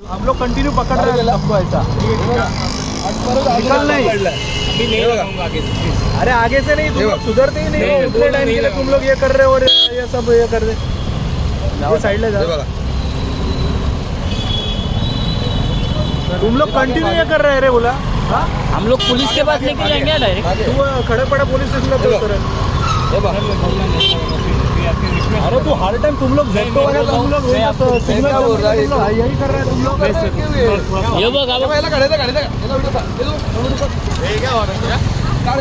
हम लोग कंटिन्यू पकड़ रहे हैं सबको ऐसा। निकल नहीं। अभी नहीं लगाऊंगा आगे से please. अरे आगे से नहीं तुम लोग सुधरते ही नहीं नहीं, हो उतने टाइम के लिए। तुम लोग ये कर रहे हो और ये सब ये कर रहे। ये साइडला जा तुम लोग कंटिन्यू ये कर रहे रे बोला। हम लोग पुलिस के पास लेके जाएंगे डायरेक्ट तू खड़ेपड़ा पुलिस कर अरे तू हर टाइम तुम लोग नहीं, झटको वाले मैं तुम लोग मैं आपको- सिग्नल मैं क्या बोल रहा है? तुम लोग यही कर रहे हैं तुम लोग ये बघ हा?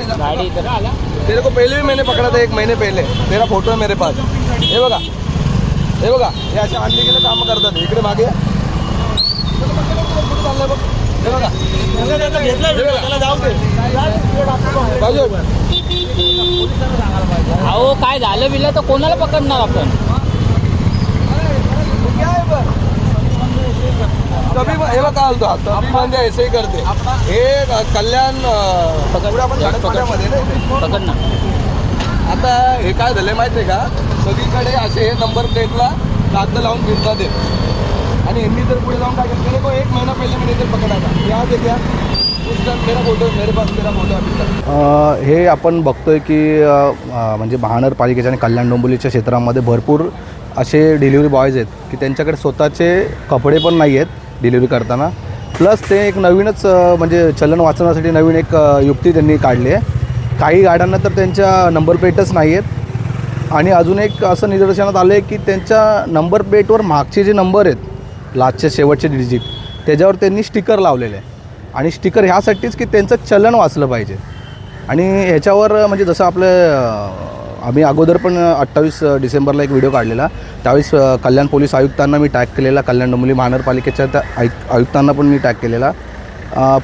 बघ. गाडी इधर। आला तेरे को पहले भी मैंने पकड़ा था एक महीने पहले। तेरा फोटो है मेरे पास। हे बघा। हे बघा। हे असे आणले गेले कामं करतात इकडे मागे कुठं चाललंय बघ। हे बघा। बाजू। अहो काय झालं बिलं तर कोणाला पकडणार आपण? क्या है बघ? आलतो आता. म्हणजे ऐसे करते. हे कल्याण इथे. पकडणार आता हे काय झालंय माहिती आहे का? सगळीकडे असे हे नंबर प्लेटला कागद लावून फिरतात ते आणि यांनी जर पुढे जाऊन काय केलं? एक महिना पहिले मैंने इधर पकडा था क्या हे आपण बघतोय की म्हणजे महानगरपालिकेच्या आणि कल्याण डोंबिवलीच्या क्षेत्रामध्ये भरपूर असे डिलिव्हरी बॉयज आहेत की त्यांच्याकडे स्वतःचे कपडे पण नाही आहेत डिलिव्हरी करताना. प्लस ते एक नवीनच म्हणजे चलन वाचवण्यासाठी नवीन एक युक्ती त्यांनी काढली आहे. काही गाड्यांना तर त्यांच्या नंबर प्लेटच नाही आहेत. आणि अजून एक असं निदर्शनात आलं आहे की त्यांच्या नंबर प्लेटवर मागचे जे नंबर आहेत लास्टचे शेवटचे डिजिट त्याच्यावर त्यांनी स्टिकर लावलेले आहे. आणि स्टिकर ह्यासाठीच की त्यांचं चलन वाचलं पाहिजे. आणि ह्याच्यावर म्हणजे जसं आपलं आम्ही अगोदर पण अठ्ठावीस डिसेंबरला एक व्हिडिओ काढलेला. त्यावेळेस कल्याण पोलीस आयुक्तांना मी टॅग केलेला कल्याण डोंबिवली महानगरपालिकेच्या त्या आयुक्त आयुक्तांना पण मी टॅग केलेला.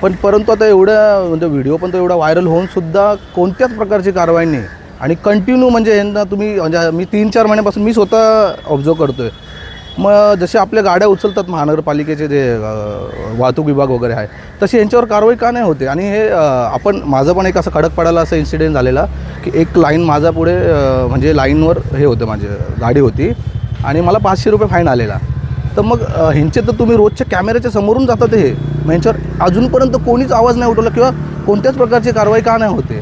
पण परंतु आता एवढं म्हणजे व्हिडिओ पण तो एवढा व्हायरल होऊन सुद्धा कोणत्याच प्रकारची कारवाई नाही. आणि कंटिन्यू म्हणजे ह्यांना तुम्ही म्हणजे मी तीन चार महिन्यापासून मी स्वतः ऑब्झर्व करतो आहे मग जसे आपल्या गाड्या उचलतात महानगरपालिकेचे जे वाहतूक विभाग वगैरे आहे तशी यांच्यावर कारवाई का नाही होते? आणि हे आपण माझं पण एक असं खडक पडायला असं इन्सिडेंट झालेला की एक लाईन माझा पुढे म्हणजे लाईनवर हे होतं माझी गाडी होती आणि मला पाचशे रुपये फाईन आलेला. तर मग ह्यांचे तर तुम्ही रोजच्या कॅमेऱ्याच्या समोरून जातात हे मग ह्यांच्यावर अजूनपर्यंत कोणीच आवाज नाही उठवला किंवा कोणत्याच प्रकारची कारवाई का नाही होते?